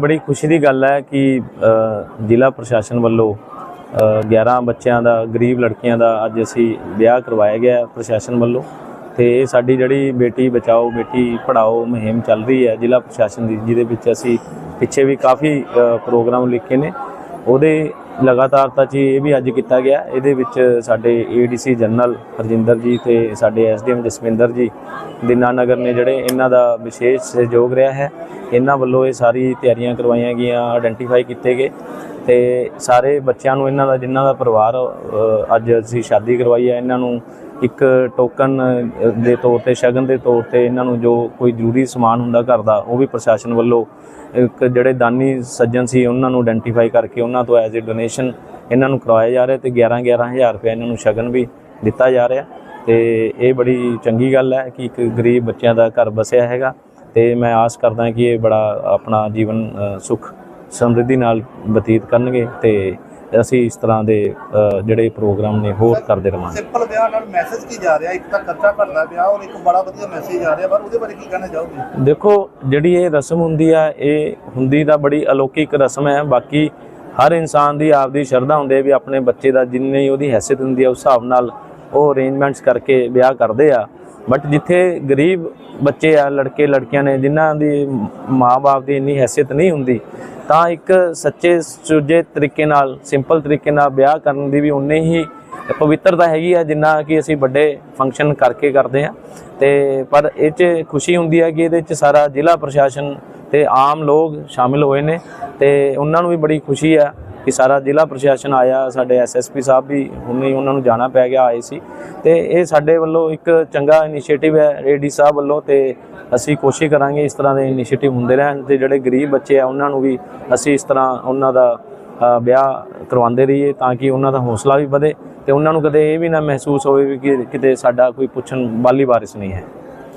ਬੜੀ ਖੁਸ਼ੀ ਦੀ ਗੱਲ ਹੈ ਕਿ ਜ਼ਿਲ੍ਹਾ ਪ੍ਰਸ਼ਾਸਨ ਵੱਲੋਂ ਅ, 11 ਬੱਚਿਆਂ ਦਾ ਗਰੀਬ ਲੜਕੀਆਂ ਦਾ ਅੱਜ ਅਸੀਂ ਵਿਆਹ ਕਰਵਾਇਆ ਗਿਆ ਪ੍ਰਸ਼ਾਸਨ ਵੱਲੋਂ। ਤੇ ਇਹ ਸਾਡੀ ਜਿਹੜੀ ਬੇਟੀ ਬਚਾਓ ਬੇਟੀ ਪੜਾਓ ਮੁਹਿੰਮ ਚੱਲ ਰਹੀ ਹੈ ਜ਼ਿਲ੍ਹਾ ਪ੍ਰਸ਼ਾਸਨ ਦੀ ਜਿਹਦੇ ਵਿੱਚ ਅਸੀਂ ਪਿੱਛੇ ਵੀ ਕਾਫੀ ਪ੍ਰੋਗਰਾਮ ਲਿਖੇ ਨੇ। ਉਹਦੇ ਲਗਾਤਾਰਤਾ 'ਚ ਇਹ ਵੀ ਅੱਜ ਕੀਤਾ ਗਿਆ। ਇਹਦੇ ਵਿੱਚ ਸਾਡੇ ਏਡੀਸੀ ਜਨਰਲ ਹਰਜਿੰਦਰ ਜੀ ਤੇ ਸਾਡੇ ਐਸਡੀਐਮ ਜਸਵਿੰਦਰ ਜੀ ਦੀਨਾਨਗਰ ਨੇ ਜਿਹੜੇ ਇਹਨਾਂ ਦਾ ਵਿਸ਼ੇਸ਼ ਸਹਿਯੋਗ ਰਿਹਾ ਹੈ। ਇਹਨਾਂ ਵੱਲੋਂ ਇਹ ਸਾਰੀ ਤਿਆਰੀਆਂ ਕਰਵਾਈਆਂ ਗਈਆਂ ਆਇਡੈਂਟੀਫਾਈ ਕੀਤੇ ਗਏ ਤੇ ਸਾਰੇ ਬੱਚਿਆਂ ਨੂੰ ਇਹਨਾਂ ਦਾ, ਜਿਨ੍ਹਾਂ ਦਾ ਪਰਿਵਾਰ ਅੱਜ ਅਸੀਂ ਸ਼ਾਦੀ ਕਰਵਾਈ ਹੈ, ਇਹਨਾਂ ਨੂੰ ਇੱਕ ਟੋਕਨ ਦੇ ਤੌਰ ਤੇ ਸ਼ਗਨ ਦੇ ਤੌਰ ਤੇ ਇਹਨਾਂ ਨੂੰ ਜੋ ਕੋਈ ਜ਼ਰੂਰੀ ਸਮਾਨ ਹੁੰਦਾ ਘਰ ਦਾ ਉਹ ਵੀ ਪ੍ਰਸ਼ਾਸਨ ਵੱਲੋਂ ਇੱਕ ਜਿਹੜੇ ਦਾਨੀ ਸੱਜਣ ਸੀ ਉਹਨਾਂ ਨੂੰ ਆਇਡੈਂਟੀਫਾਈ ਕਰਕੇ ਉਹਨਾਂ ਤੋਂ ਐਜ਼ ਅ ਡੋਨੇਸ਼ਨ ਇਹਨਾਂ ਨੂੰ ਕਰਵਾਇਆ ਜਾ ਰਿਹਾ ਤੇ 11 11000 ਰੁਪਏ ਇਹਨਾਂ ਨੂੰ ਸ਼ਗਨ ਵੀ ਦਿੱਤਾ ਜਾ ਰਿਹਾ। ਤੇ ਇਹ ਬੜੀ ਚੰਗੀ ਗੱਲ ਹੈ ਕਿ ਇੱਕ ਗਰੀਬ ਬੱਚਿਆਂ ਦਾ ਘਰ ਬਸਿਆ ਹੈਗਾ ਤੇ ਮੈਂ ਆਸ ਕਰਦਾ ਕਿ ਇਹ ਬੜਾ ਆਪਣਾ ਜੀਵਨ ਅ, ਸੁਖ ਸਮਰਿੱਧੀ ਨਾਲ ਬਤੀਤ ਕਰਨਗੇ ਤੇ ਅਸੀਂ ਇਸ ਤਰ੍ਹਾਂ ਦੇ ਜਿਹੜੇ ਪ੍ਰੋਗਰਾਮ ਨੇ ਹੋਰ ਕਰਦੇ ਰਵਾਂਗੇ। ਸਿੰਪਲ ਵਿਆਹ ਨਾਲ ਮੈਸੇਜ ਕੀ ਜਾ ਰਿਹਾ? ਇੱਕ ਤਾਂ ਖਰਚਾ ਘਟਦਾ ਵਿਆਹ ਔਰ ਇੱਕ ਬੜਾ ਵਧੀਆ ਮੈਸੇਜ ਆ ਰਿਹਾ ਪਰ ਉਹਦੇ ਬਾਰੇ ਕੀ ਕਹਿਣਾ ਚਾਹੋਗੇ? ਦੇਖੋ ਜਿਹੜੀ ਇਹ ਰਸਮ ਹੁੰਦੀ ਆ ਇਹ ਹੁੰਦੀ ਤਾਂ ਬੜੀ ਅਲੌਕਿਕ ਰਸਮ ਹੈ। ਬਾਕੀ ਹਰ ਇਨਸਾਨ ਦੀ ਆਪਦੀ ਸ਼ਰਧਾ ਹੁੰਦੀ ਹੈ ਵੀ ਆਪਣੇ ਬੱਚੇ ਦਾ ਜਿੰਨੀ ਉਹਦੀ ਹੈਸੀਅਤ ਹੁੰਦੀ ਹੈ ਉਸ ਹਿਸਾਬ ਨਾਲ ਉਹ ਅਰੇਂਜਮੈਂਟਸ ਕਰਕੇ ਵਿਆਹ ਕਰਦੇ ਆ। ਬਟ ਜਿੱਥੇ ਗਰੀਬ ਬੱਚੇ ਆ ਲੜਕੇ ਲੜਕੀਆਂ ਨੇ ਜਿਨ੍ਹਾਂ ਦੀ ਮਾਂ-ਬਾਪ ਦੀ ਇੰਨੀ ਹੈਸੀਅਤ ਨਹੀਂ ਹੁੰਦੀ ਤਾਂ ਇੱਕ ਸੱਚੇ ਸੁਚੱਜੇ ਤਰੀਕੇ ਨਾਲ ਸਿੰਪਲ ਤਰੀਕੇ ਨਾਲ ਵਿਆਹ ਕਰਨ ਦੀ ਵੀ ਉਨੇ ਹੀ ਪਵਿੱਤਰਤਾ ਹੈਗੀ ਆ, ਜਿੰਨਾ ਕਿ ਅਸੀਂ ਵੱਡੇ ਫੰਕਸ਼ਨ ਕਰਕੇ ਕਰਦੇ ਆ। ਤੇ ਪਰ ਇਹ 'ਚ ਖੁਸ਼ੀ ਹੁੰਦੀ ਹੈ ਕਿ ਇਹਦੇ 'ਚ ਸਾਰਾ ਜ਼ਿਲ੍ਹਾ ਪ੍ਰਸ਼ਾਸਨ ਤੇ ਆਮ ਲੋਕ ਸ਼ਾਮਿਲ ਹੋਏ ਨੇ ਤੇ ਉਹਨਾਂ ਨੂੰ ਵੀ ਬੜੀ ਖੁਸ਼ੀ ਆ ਕਿ ਸਾਰਾ ਜ਼ਿਲ੍ਹਾ ਪ੍ਰਸ਼ਾਸਨ ਆਇਆ, ਸਾਡੇ ਐਸਐਸਪੀ ਸਾਹਿਬ ਵੀ ਹੁਣੇ ਹੀ ਉਹਨਾਂ ਨੂੰ ਜਾਣਾ ਪੈ ਗਿਆ, ਆਏ ਸੀ। ਤੇ ਇਹ ਸਾਡੇ ਵੱਲੋਂ ਇੱਕ ਚੰਗਾ ਇਨੀਸ਼ੀਏਟਿਵ ਹੈ ਏਡੀ ਸਾਹਿਬ ਵੱਲੋਂ ਤੇ ਅਸੀਂ ਕੋਸ਼ਿਸ਼ ਕਰਾਂਗੇ ਇਸ ਤਰ੍ਹਾਂ ਦੇ ਇਨੀਸ਼ੀਏਟਿਵ ਹੁੰਦੇ ਰਹਿਣ ਤੇ ਜਿਹੜੇ ਗਰੀਬ ਬੱਚੇ ਆ, ਉਹਨਾਂ ਨੂੰ ਵੀ ਅਸੀਂ ਇਸ ਤਰ੍ਹਾਂ ਉਹਨਾਂ ਦਾ ਵਿਆਹ ਕਰਵਾਉਂਦੇ ਰਹੀਏ ਤਾਂ ਕਿ ਉਹਨਾਂ ਦਾ ਹੌਸਲਾ ਵੀ ਵਧੇ ਤੇ ਉਹਨਾਂ ਨੂੰ ਕਦੇ ਇਹ ਵੀ ਨਾ ਮਹਿਸੂਸ ਹੋਵੇ ਵੀ ਕਿ ਕਿਤੇ ਸਾਡਾ ਕੋਈ ਪੁੱਛਣ ਵਾਲੀ ਵਾਰਿਸ ਨਹੀਂ ਹੈ।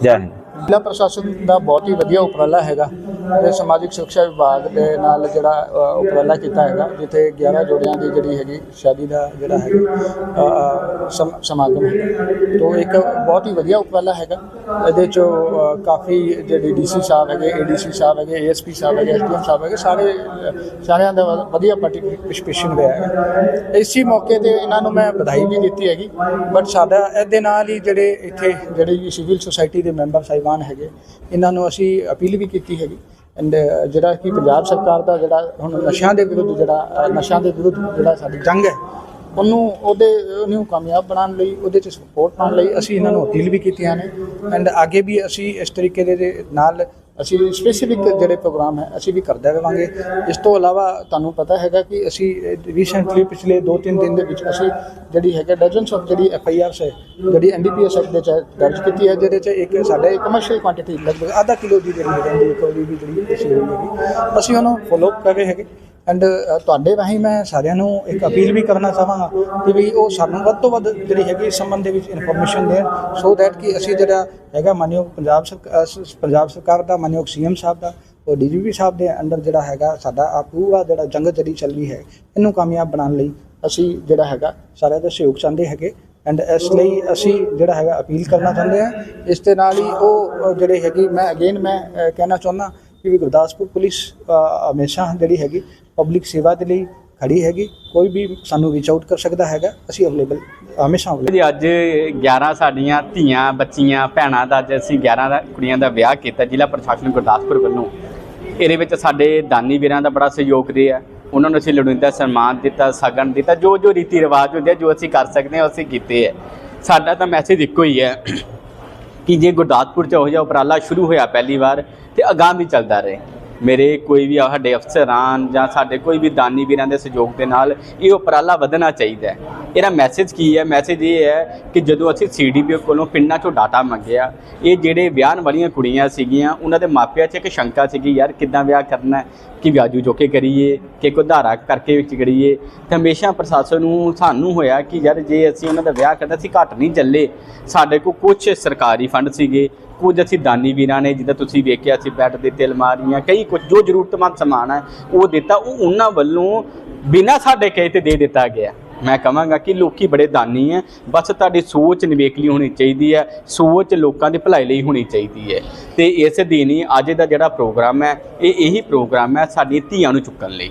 ਜੈ ਹਿੰਦ। ਜ਼ਿਲ੍ਹਾ ਪ੍ਰਸ਼ਾਸਨ ਦਾ ਬਹੁਤ ਹੀ ਵਧੀਆ ਉਪਰਾਲਾ ਹੈਗਾ। ਤੇ ਸਮਾਜਿਕ ਸੁਰੱਖਿਆ ਵਿਭਾਗ ਦੇ ਨਾਲ ਜਿਹੜਾ ਉਪਰਾਲਾ ਕੀਤਾ ਹੈਗਾ, ਜਿੱਥੇ 11 ਜੋੜਿਆਂ ਦੀ ਜਿਹੜੀ ਹੈਗੀ ਸ਼ਾਦੀ ਦਾ ਜਿਹੜਾ ਹੈਗਾ ਸਮਾਗਮ ਹੈ। ਤੋਂ ਇੱਕ ਬਹੁਤ ਹੀ ਵਧੀਆ ਉਪਰਾਲਾ ਹੈਗਾ। ਇਹਦੇ ਚੋਂ ਕਾਫੀ ਜਿਹੜੇ ਡੀਸੀ ਸਾਹਿਬ ਹੈਗੇ ਏਡੀਸੀ ਸਾਹਿਬ ਹੈਗੇ ਏਐਸਪੀ ਸਾਹਿਬ ਹੈਗੇ ਐਸਡੀਐਮ ਸਾਹਿਬ ਹੈਗੇ, ਸਾਰੇ ਸਾਰਿਆਂ ਦਾ ਵ- ਵਧੀਆ ਪਾਰਟਿਸਿਪੇਸ਼ਨ ਰਿਹਾ ਹੈ ਇਸੀ ਮੌਕੇ ਤੇ ਇਹਨਾਂ ਨੂੰ ਮੈਂ ਵਧਾਈ ਵੀ ਦਿੱਤੀ ਹੈਗੀ, ਬਟ ਸਾਡਾ ਇਹਦੇ ਨਾਲ ਹੀ ਜਿਹੜੇ ਇੱਥੇ, ਜਿਹੜੇ ਸਿਵਲ ਸੁਸਾਇਟੀ ਦੇ ਮੈਂਬਰ ਸਾਹਿਬਾਨ ਹੈਗੇ, ਇਹਨਾਂ ਨੂੰ ਅਸੀਂ ਅਪੀਲ ਵੀ ਕੀਤੀ ਹੈਗੀ Uh, ਜਿਹੜਾ ਕਿ ਪੰਜਾਬ ਸਰਕਾਰ ਦਾ ਜਿਹੜਾ ਹੁਣ ਨਸ਼ਿਆਂ ਦੇ ਵਿਰੁੱਧ ਜਿਹੜਾ ਨਸ਼ਿਆਂ ਦੇ ਵਿਰੁੱਧ ਜਿਹੜਾ ਸਾਡੀ ਜੰਗ ਹੈ, ਉਹਨੂੰ, ਉਹਦੇ, ਉਹਨੂੰ ਕਾਮਯਾਬ ਬਣਾਉਣ ਲਈ, ਉਹਦੇ 'ਚ ਸਪੋਰਟ ਪਾਉਣ ਲਈ ਅਸੀਂ ਇਹਨਾਂ ਨੂੰ ਅਪੀਲ ਵੀ ਕੀਤੀਆਂ ਨੇ। ਐਂਡ ਅੱਗੇ ਵੀ ਅਸੀਂ ਇਸ ਤਰੀਕੇ ਦੇ ਨਾਲ ਅਸੀਂ ਸਪੈਸੀਫਿਕ ਜਿਹੜੇ ਪ੍ਰੋਗਰਾਮ ਹੈ, ਅਸੀਂ ਵੀ ਕਰਦੇ ਰਵਾਂਗੇ। ਇਸ ਤੋਂ ਇਲਾਵਾ ਤੁਹਾਨੂੰ ਪਤਾ ਹੈਗਾ ਕਿ ਅਸੀਂ ਰੀਸੈਂਟਲੀ ਪਿਛਲੇ 2-3 ਦਿਨ ਦੇ ਵਿੱਚ ਅਸੀਂ ਜਿਹੜੀ ਹੈਗਾ ਡਜ਼ਨਸ ਆਫ ਜਿਹੜੀ ਐਫ ਆਈ ਆਰਸ ਹੈ, ਜਿਹੜੀ N D P S act ਦੇ ਚ ਦਰਜ ਕੀਤੀ ਹੈ, ਜਿਹਦੇ ਚ ਇੱਕ ਸਾਡੇ ਕਮਰਸ਼ੀਅਲ ਕੁਆਂਟੀਟੀ ਲਗਭਗ ਆਧਾ ਕਿਲੋ ਦੀ ਜਿਹੜੀ ਹੈਗੀ ਇੱਕ ਉਹਦੀ ਵੀ ਜਿਹੜੀ ਅਸੀਂ ਹੋਈ ਹੈਗੀ, ਅਸੀਂ ਉਹਨੂੰ ਫੋਲੋ ਕਰ ਰਹੇ ਹੈਗੇ। ਐਂਡ ਤੁਹਾਡੇ ਰਾਹੀਂ ਮੈਂ ਸਾਰਿਆਂ ਨੂੰ ਇੱਕ ਅਪੀਲ ਵੀ ਕਰਨਾ ਚਾਹਾਂਗਾ ਕਿ ਵੀ ਉਹ ਸਾਨੂੰ ਵੱਧ ਤੋਂ ਵੱਧ ਜਿਹੜੀ ਹੈਗੀ ਇਸ ਸੰਬੰਧ ਦੇ ਵਿੱਚ ਇਨਫੋਰਮੇਸ਼ਨ ਦੇਣ ਸੋ ਦੈਟ ਕਿ ਅਸੀਂ ਜਿਹੜਾ ਹੈਗਾ ਮਾਨਯੋਗ ਪੰਜਾਬ ਸਰਕਾਰ ਪੰਜਾਬ ਸਰਕਾਰ ਦਾ ਮਾਨਯੋਗ ਸੀਐਮ ਸਾਹਿਬ ਦਾ ਉਹ ਡੀਜੀਪੀ ਸਾਹਿਬ ਦੇ ਅੰਡਰ ਜਿਹੜਾ ਹੈਗਾ ਸਾਡਾ ਆ ਪੂਰਾ ਜਿਹੜਾ ਜੰਗ ਜਿਹੜੀ ਚੱਲ ਰਹੀ ਹੈ ਇਹਨੂੰ ਕਾਮਯਾਬ ਬਣਾਉਣ ਲਈ ਅਸੀਂ ਜਿਹੜਾ ਹੈਗਾ ਸਾਰਿਆਂ ਦਾ ਸਹਿਯੋਗ ਚਾਹੁੰਦੇ ਹੈਗੇ। ਐਂਡ ਇਸ ਲਈ ਅਸੀਂ ਜਿਹੜਾ ਹੈਗਾ ਅਪੀਲ ਕਰਨਾ ਚਾਹੁੰਦੇ ਹਾਂ ਇਸ ਦੇ ਨਾਲ ਹੀ ਉਹ ਅ, ਜਿਹੜੇ ਹੈਗੀ ਮੈਂ ਅਗੇਨ ਮੈਂ ਕਹਿਣਾ ਚਾਹੁੰਦਾ ਕਿ ਵੀ ਗੁਰਦਾਸਪੁਰ ਪੁਲਿਸ ਹਮੇਸ਼ਾ ਜਿਹੜੀ ਹੈਗੀ ਪਬਲਿਕ ਸੇਵਾ ਦੇ ਲਈ ਖੜੀ ਹੈਗੀ, ਕੋਈ ਵੀ ਸਾਨੂੰ ਰੀਚ ਆਊਟ ਕਰ ਸਕਦਾ ਹੈਗਾ, ਅਸੀਂ ਅਵੇਲੇਬਲ ਹਮੇਸ਼ਾ available ਜੀ, ਅੱਜ 11 ਸਾਡੀਆਂ ਧੀਆਂ, ਬੱਚੀਆਂ, ਭੈਣਾਂ ਦਾ ਅੱਜ ਅਸੀਂ 11 ਦਾ ਕੁੜੀਆਂ ਦਾ ਵਿਆਹ ਕੀਤਾ ਜ਼ਿਲ੍ਹਾ ਪ੍ਰਸ਼ਾਸਨ ਗੁਰਦਾਸਪੁਰ ਵੱਲੋਂ। ਇਹਦੇ ਵਿੱਚ ਸਾਡੇ ਦਾਨੀ ਵੀਰਾਂ ਦਾ ਬੜਾ ਸਹਿਯੋਗ ਰਿਹਾ। ਉਹਨਾਂ ਨੂੰ ਅਸੀਂ ਲੋੜੀਂਦਾ ਸਨਮਾਨ ਦਿੱਤਾ, ਸਗਨ ਦਿੱਤਾ, ਜੋ ਜੋ ਰੀਤੀ ਰਿਵਾਜ ਹੁੰਦੇ ਆ, ਜੋ ਅਸੀਂ ਕਰ ਸਕਦੇ ਹਾਂ ਉਹ ਅਸੀਂ ਕੀਤੇ ਹੈ ਸਾਡਾ ਤਾਂ ਮੈਸੇਜ ਇੱਕੋ ਹੀ ਹੈ ਕਿ ਜੇ ਗੁਰਦਾਸਪੁਰ ਚ ਹੋ ਜਾ ਉਪਰਾਲਾ ਸ਼ੁਰੂ ਹੋਇਆ ਪਹਿਲੀ ਵਾਰ, ਤੇ ਅਗਾਂਹ ਵੀ ਚੱਲਦਾ ਰਹੇ। ਮੇਰੇ ਕੋਈ ਵੀ ਆ ਸਾਡੇ ਅਫਸਰਾਂ ਜਾਂ ਸਾਡੇ ਕੋਈ ਵੀ ਦਾਨੀ ਵੀਰਾਂ ਦੇ ਸਹਿਯੋਗ ਦੇ ਨਾਲ ਇਹ ਉਪਰਾਲਾ ਵਧਣਾ ਚਾਹੀਦਾ ਹੈ। ਇਹਦਾ ਮੈਸੇਜ ਕੀ ਹੈ? ਮੈਸੇਜ ਇਹ ਹੈ ਕਿ ਜਦੋਂ ਅਸੀਂ ਸੀਡੀਪੀਓ ਕੋਲੋਂ ਪਿੰਡਾਂ ਚੋਂ ਡਾਟਾ ਮੰਗਿਆ, ਇਹ ਜਿਹੜੇ ਵਿਆਹਣ ਵਾਲੀਆਂ ਕੁੜੀਆਂ ਸੀਗੀਆਂ, ਉਹਨਾਂ ਦੇ ਮਾਪਿਆਂ 'ਚ ਇੱਕ ਸ਼ੰਕਾ ਸੀ ਕਿ ਯਾਰ ਕਿੱਦਾਂ ਵਿਆਹ ਕਰਨਾ ਕਿ ਵਿਆਜੂ ਜੋ ਕੇ ਕਰੀਏ? ਕਿ ਕੋਈ ਧਾਰਾ ਕਰਕੇ ਵਿੱਚ ਕਰੀਏ? ਤੇ ਹਮੇਸ਼ਾ ਪ੍ਰਸ਼ਾਸਨ ਨੂੰ ਸਾਨੂੰ ਹੋਇਆ ਕਿ ਯਾਰ ਜੇ ਅਸੀਂ ਉਹਨਾਂ ਦਾ ਵਿਆਹ ਕਰਨਾ ਸੀ ਘੱਟ ਨਹੀਂ ਚੱਲੇ। ਸਾਡੇ ਕੋਲ ਕੁਝ ਸਰਕਾਰੀ ਫੰਡ ਸੀਗੇ, ਕੁਝ ਅਸੀਂ ਦਾਨੀ ਵੀਰਾਂ ਨੇ, ਜਿੱਦਾਂ ਤੁਸੀਂ ਵੇਖਿਆ ਸੀ, ਬੈੱਡ ਦੇ ਦਿੱਤੇ ਅਲਮਾਰੀਆਂ ਕਈ ਕੁਝ ਜੋ ਜ਼ਰੂਰਤਮੰਦ ਸਮਾਨ ਹੈ, ਉਹ ਦਿੱਤਾ, ਉਹ ਉਹਨਾਂ ਵੱਲੋਂ ਬਿਨਾਂ ਸਾਡੇ ਕਹੇ ਤੇ ਦੇ ਦਿੱਤਾ ਗਿਆ। ਮੈਂ ਕਹਾਂਗਾ ਕਿ ਲੋਕੀ ਬੜੇ ਦਾਨੀ ਹੈ ਬਸ ਤੁਹਾਡੀ ਸੋਚ ਨਿਵੇਕਲੀ ਹੋਣੀ ਚਾਹੀਦੀ ਹੈ ਸੋਚ ਲੋਕਾਂ ਦੀ ਭਲਾਈ ਲਈ ਹੋਣੀ ਚਾਹੀਦੀ ਹੈ ਤੇ ਇਸ ਦਿਨ ਹੀ ਅੱਜ ਦਾ ਜਿਹੜਾ ਪ੍ਰੋਗਰਾਮ ਹੈ ਇਹ ਇਹੀ ਪ੍ਰੋਗਰਾਮ ਹੈ ਸਾਡੀਆਂ ਧੀਆਂ ਨੂੰ ਚੁੱਕਣ ਲਈ।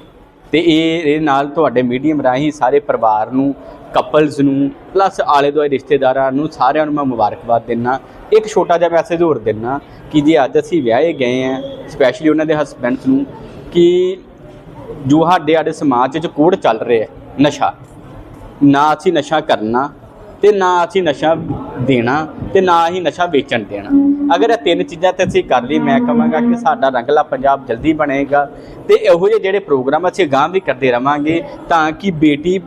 ਤੇ ਇਹ ਇਹ ਨਾਲ ਤੁਹਾਡੇ ਮੀਡੀਅਮ ਰਾਹੀਂ ਸਾਰੇ ਪਰਿਵਾਰ ਨੂੰ ਕਪਲਸ ਨੂੰ ਪਲੱਸ ਆਲੇ ਦੁਆਲੇ ਰਿਸ਼ਤੇਦਾਰਾਂ ਨੂੰ ਸਾਰਿਆਂ ਨੂੰ ਮੈਂ ਮੁਬਾਰਕਬਾਦ ਦਿੰਦਾ ਇੱਕ ਛੋਟਾ ਜਿਹਾ ਮੈਸੇਜ ਹੋਰ ਦਿੰਦਾ ਕਿ ਜੇ ਅੱਜ ਅਸੀਂ ਵਿਆਹੇ ਗਏ ਆ ਸਪੈਸ਼ਲੀ ਉਹਨਾਂ ਦੇ ਹਸਬੈਂਡਸ ਨੂੰ, ਕਿ ਜੋ ਸਾਡੇ ਸਾਡੇ ਸਮਾਜ 'ਚ ਕੋੜ ਚੱਲ ਰਿਹਾ ਨਸ਼ਾ। ਨਾ ਅਸੀਂ ਨਸ਼ਾ ਕਰਨਾ ਤੇ ਨਾ ਅਸੀਂ ਨਸ਼ਾ ਦੇਣਾ ਤੇ ਨਾ ਹੀ ਨਸ਼ਾ ਵੇਚਣ ਦੇਣਾ। ਅਗਰ ਇਹ ਤਿੰਨ ਚੀਜ਼ਾਂ ਤੇ ਅਸੀਂ ਕਰ ਲਈ, ਮੈਂ ਕਹਾਂਗਾ ਕਿ ਸਾਡਾ ਰੰਗਲਾ ਪੰਜਾਬ ਜਲਦੀ ਬਣੇਗਾ ਤੇ ਇਹੋ ਜਿਹੇ ਜਿਹੜੇ ਪ੍ਰੋਗਰਾਮ ਅਸੀਂ ਗਾਂ ਵੀ ਕਰਦੇ ਰਵਾਂਗੇ ਤਾਂ ਕਿ ਬੇਟੀ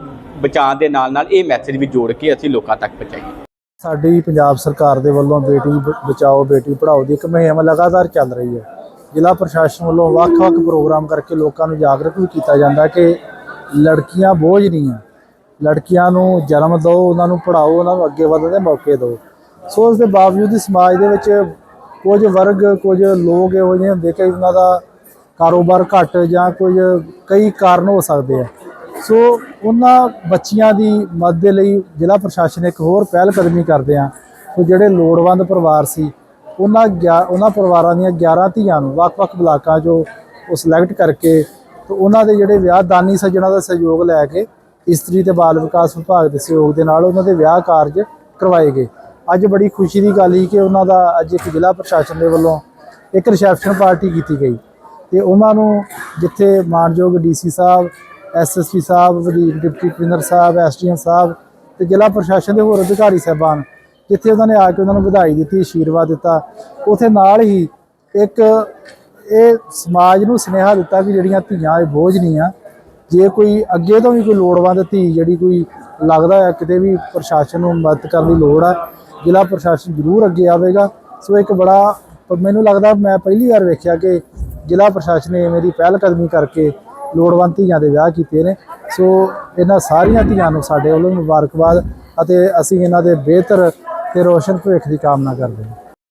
ਬਚਾਉਣ ਦੇ ਨਾਲ ਨਾਲ ਇਹ ਮੈਸੇਜ ਵੀ ਜੋੜ ਕੇ ਅਸੀਂ ਲੋਕਾਂ ਤੱਕ ਪਹੁੰਚਾਈਏ। ਸਾਡੀ ਪੰਜਾਬ ਸਰਕਾਰ ਦੇ ਵੱਲੋਂ ਬੇਟੀ ਬ- ਬਚਾਓ, ਬੇਟੀ ਪੜ੍ਹਾਓ ਦੀ ਇੱਕ ਮੁਹਿੰਮ ਲਗਾਤਾਰ ਚੱਲ ਰਹੀ ਹੈ। ਜ਼ਿਲ੍ਹਾ ਪ੍ਰਸ਼ਾਸਨ ਵੱਲੋਂ ਵੱਖ-ਵੱਖ ਪ੍ਰੋਗਰਾਮ ਕਰਕੇ ਲੋਕਾਂ ਨੂੰ ਜਾਗਰੂਕ ਵੀ ਕੀਤਾ ਜਾਂਦਾ ਕਿ ਲੜਕੀਆਂ ਬੋਝ ਨਹੀਂ ਆ ਲੜਕੀਆਂ ਨੂੰ ਜਨਮ ਦਿਓ, ਉਹਨਾਂ ਨੂੰ ਪੜ੍ਹਾਓ, ਉਹਨਾਂ ਨੂੰ ਅੱਗੇ ਵਧਣ ਦੇ ਮੌਕੇ ਦਿਓ। ਸੋ ਉਸ ਦੇ ਬਾਵਜੂਦ ਸਮਾਜ ਦੇ ਵਿੱਚ ਕੁਝ ਵਰਗ, ਕੁਝ ਲੋਕ ਇਹੋ ਜਿਹੇ ਹੁੰਦੇ ਕਿ ਉਹਨਾਂ ਦਾ ਕਾਰੋਬਾਰ ਘੱਟ ਜਾਂ ਕੁਝ ਕਈ ਕਾਰਨ ਹੋ ਸਕਦੇ ਆ। ਸੋ ਉਹਨਾਂ ਬੱਚੀਆਂ ਦੀ ਮਦਦ ਦੇ ਲਈ ਜ਼ਿਲ੍ਹਾ ਪ੍ਰਸ਼ਾਸਨ ਇੱਕ ਹੋਰ ਪਹਿਲ ਕਦਮੀ ਕਰਦੇ ਆ। ਸੋ ਜਿਹੜੇ ਲੋੜਵੰਦ ਪਰਿਵਾਰ ਸੀ, ਉਹਨਾਂ ਗਿਆ- ਉਹਨਾਂ ਪਰਿਵਾਰਾਂ ਦੀਆਂ 11 ਧੀਆਂ ਨੂੰ ਵੱਖ-ਵੱਖ ਬਲਾਕਾਂ 'ਚੋਂ ਉਹ ਸਿਲੈਕਟ ਕਰਕੇ ਤੇ ਉਹਨਾਂ ਦੇ ਜਿਹੜੇ ਵਿਆਹ ਦਾਨੀ ਸੱਜਣਾ ਦਾ ਸਹਿਯੋਗ ਲੈ ਕੇ ਇਸਤਰੀ ਤੇ ਬਾਲ ਵਿਕਾਸ ਵਿਭਾਗ ਦੇ ਸਹਿਯੋਗ ਦੇ ਨਾਲ ਉਹਨਾਂ ਦੇ ਵਿਆਹ ਕਾਰਜ ਕਰਵਾਏ ਗਏ। ਅੱਜ ਬੜੀ ਖੁਸ਼ੀ ਦੀ ਗੱਲ ਹੀ ਕਿ ਉਹਨਾਂ ਦਾ ਅੱਜ ਇੱਕ ਜ਼ਿਲ੍ਹਾ ਪ੍ਰਸ਼ਾਸਨ ਦੇ ਵੱਲੋਂ ਇੱਕ ਰਿਸੈਪਸ਼ਨ ਪਾਰਟੀ ਕੀਤੀ ਗਈ ਤੇ ਉਹਨਾਂ ਨੂੰ ਜਿੱਥੇ ਮਾਨਯੋਗ ਡੀਸੀ ਸਾਹਿਬ ਐਸਐਸਪੀ ਸਾਹਿਬ, ਵਧੀਕ ਡਿਪਟੀ ਕਮਿਸ਼ਨਰ ਸਾਹਿਬ ਐਸਡੀਐਮ ਸਾਹਿਬ ਤੇ ਜ਼ਿਲ੍ਹਾ ਪ੍ਰਸ਼ਾਸਨ ਦੇ ਹੋਰ ਅਧਿਕਾਰੀ ਸਾਹਿਬਾਨ ਜਿੱਥੇ ਉਹਨਾਂ ਨੇ ਆ ਕੇ ਉਹਨਾਂ ਨੂੰ ਵਧਾਈ ਦਿੱਤੀ ਆਸ਼ੀਰਵਾਦ ਦਿੱਤਾ। ਉਥੇ ਨਾਲ ਹੀ ਇੱਕ ਇਹ ਸਮਾਜ ਨੂੰ ਸੁਨੇਹਾ ਦਿੱਤਾ ਵੀ ਜਿਹੜੀਆਂ ਧੀਆਂ ਇਹ ਬੋਝ ਨਹੀਂ ਆ ਜੇ ਕੋਈ ਅੱਗੇ ਤੋਂ ਵੀ ਕੋਈ ਲੋੜਵੰਦ ਧੀ ਜਿਹੜੀ ਕੋਈ ਲੱਗਦਾ ਹੈ, ਕਿਤੇ ਵੀ ਪ੍ਰਸ਼ਾਸਨ ਨੂੰ ਮਦਦ ਕਰਨ ਦੀ ਲੋੜ ਹੈ, ਜ਼ਿਲ੍ਹਾ ਪ੍ਰਸ਼ਾਸਨ ਜ਼ਰੂਰ ਅੱਗੇ ਆਵੇਗਾ। ਸੋ ਇੱਕ ਬੜਾ, ਮੈਨੂੰ ਲੱਗਦਾ ਮੈਂ ਪਹਿਲੀ ਵਾਰ ਵੇਖਿਆ ਕਿ ਜ਼ਿਲ੍ਹਾ ਪ੍ਰਸ਼ਾਸਨ ਨੇ ਮੇਰੀ ਪਹਿਲ ਕਦਮੀ ਕਰਕੇ ਲੋੜਵੰਦ ਧੀਆਂ ਦੇ ਵਿਆਹ ਕੀਤੇ ਨੇ। ਸੋ ਇਹਨਾਂ ਸਾਰੀਆਂ ਧੀਆਂ ਨੂੰ ਸਾਡੇ ਵੱਲੋਂ ਮੁਬਾਰਕਬਾਦ ਅਤੇ ਅਸੀਂ ਇਹਨਾਂ ਦੇ ਬਿਹਤਰ ਤੇ ਰੋਸ਼ਨ ਭਵਿੱਖ ਦੀ ਕਾਮਨਾ ਕਰਦੇ ਹਾਂ।